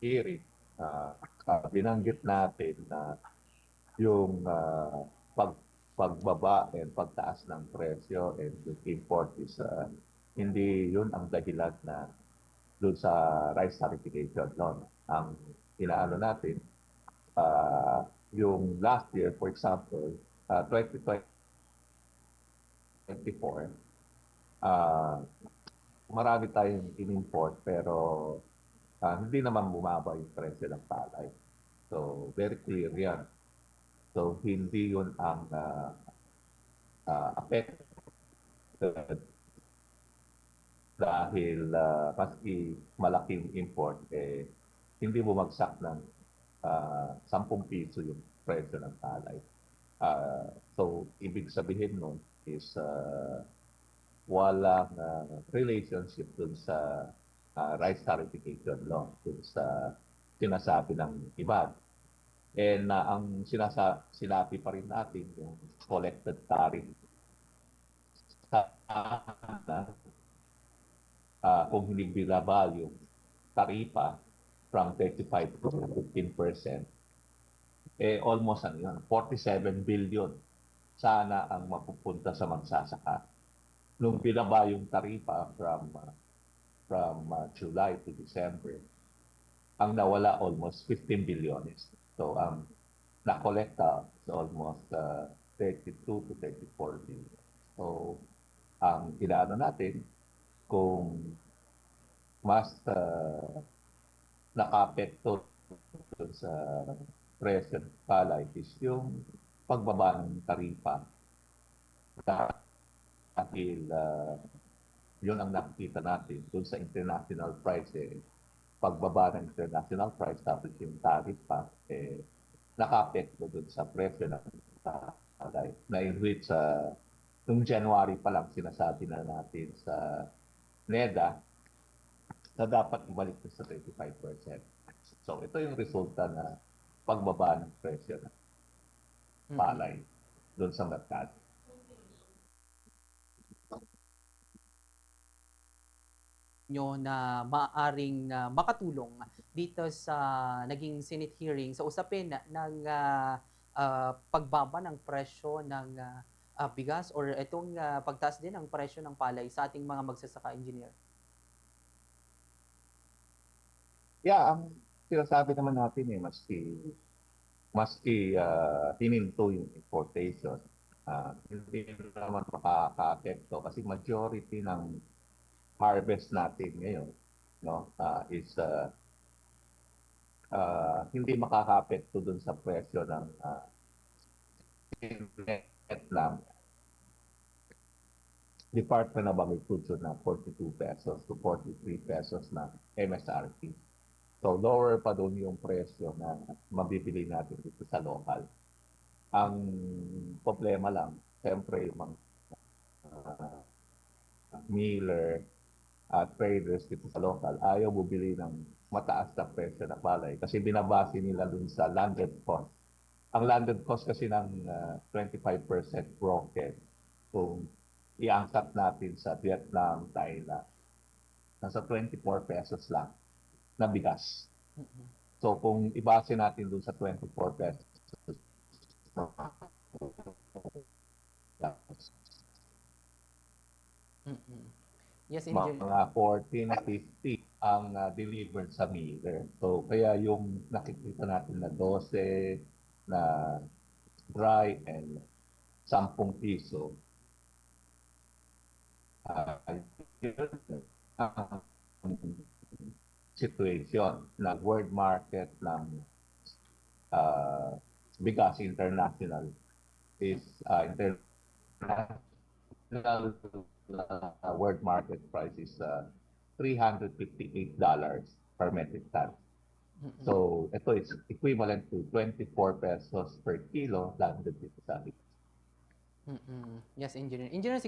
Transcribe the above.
hearing, uh, uh, binanggit natin na yung uh, pag pagbaba and pagtaas ng presyo and yung import is uh, hindi yun ang dahilan na doon sa rice certification loan. Ang inaano natin, uh, yung last year, for example, uh, 2024, uh, marami tayong in-import pero uh, hindi naman bumaba yung presyo ng palay. So, very clear yan. So, hindi yun ang uh, uh, affected dahil uh, maski malaking import, eh, hindi bumagsak ng uh, 10 piso yung presyo ng palay. Uh, so, ibig sabihin nun is uh, walang uh, relationship dun sa uh, rice tariffication law, dun sa sinasabi ng iba. And uh, ang sinasa sinabi pa rin natin yung collected tariff sana uh, kung hindi binaba yung taripa from 35 to 15%, eh almost ano yun, 47 billion sana ang mapupunta sa magsasaka. Nung binaba yung taripa from uh, from uh, July to December, ang nawala almost 15 billions. So ang um, na-collecta is almost uh, 32 to 34 billion. So ang inaano natin, kung mas uh, nakapekto sa presyo ng palay is yung pagbaba ng taripa dahil uh, yun ang nakikita natin dun sa international price eh, pagbaba ng international price tapos yung taripa eh, nakapekto dun sa presyo ng palay na in which uh, Noong January pa lang sinasabi na natin sa NEDA na dapat ibalik sa 35%. So ito yung resulta na pagbaba ng presyo ng palay doon sa merkado. Nyo na maaring uh, makatulong dito sa naging Senate hearing sa usapin ng uh, uh, pagbaba ng presyo ng uh, uh, bigas or itong uh, pagtaas din ng presyo ng palay sa ating mga magsasaka engineer? Yeah, ang sinasabi naman natin eh, maski, maski uh, hininto yung importation, uh, hindi naman makaka-apekto kasi majority ng harvest natin ngayon no, uh, is uh, uh, hindi makaka-apekto dun sa presyo ng uh, lang Department of Agriculture na 42 pesos to 43 pesos na MSRP. So lower pa doon yung presyo na mabibili natin dito sa local. Ang problema lang, siyempre yung mga uh, miller at traders dito sa local ayaw bumili ng mataas na presyo na palay kasi binabase nila dun sa landed cost. Ang landed cost kasi ng uh, 25% broken kung iangkat natin sa Vietnam, Thailand, nasa 24 pesos lang na bigas. So kung ibase natin dun sa 24 pesos, Yes, Engineer. mga 14 na 50 ang uh, delivered sa meter. So kaya yung nakikita natin na 12, na dry and 10 piso. Uh, ang situation na world market ng uh, bigas international is uh, international uh, world market price is uh, $358 per metric ton. So, ito is equivalent to 24 pesos per kilo landed dito sa atin. Mm-mm. Yes, engineer. Engineer,